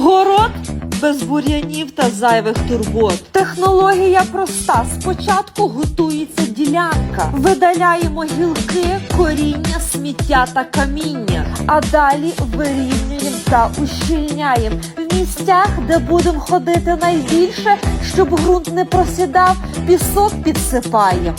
Город без бур'янів та зайвих турбот. Технологія проста. Спочатку готується ділянка. Видаляємо гілки, коріння, сміття та каміння. А далі вирівнюємо та ущільняємо. В місцях, де будемо ходити найбільше, щоб ґрунт не просідав, пісок підсипаємо.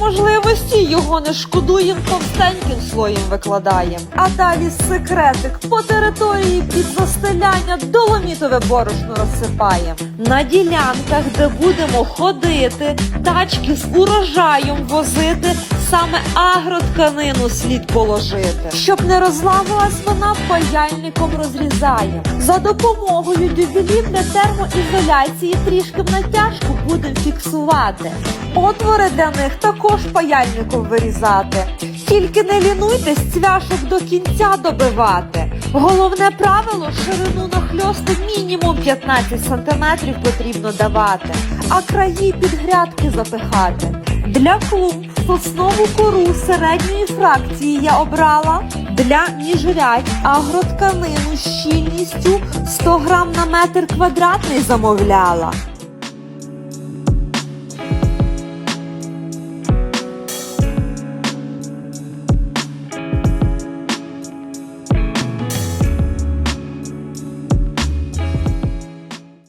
Можливості його не шкодуєм, товстеньким слоєм викладаємо. А далі секретик по території під застеляння доломітове борошно розсипаємо. На ділянках, де будемо ходити, тачки з урожаєм возити, саме агротканину слід положити. Щоб не розламилась вона, паяльником розрізаємо. За допомогою дюбелів для термоізоляції трішки в натяжку будемо фіксувати. Отвори для них також паяльником вирізати. Тільки не лінуйтесь цвяшок до кінця добивати. Головне правило ширину нахльосту мінімум 15 см потрібно давати, а краї під грядки запихати. Для клумб соснову кору середньої фракції я обрала. Для міжрядь агротканину щільністю 100 грам на метр квадратний замовляла.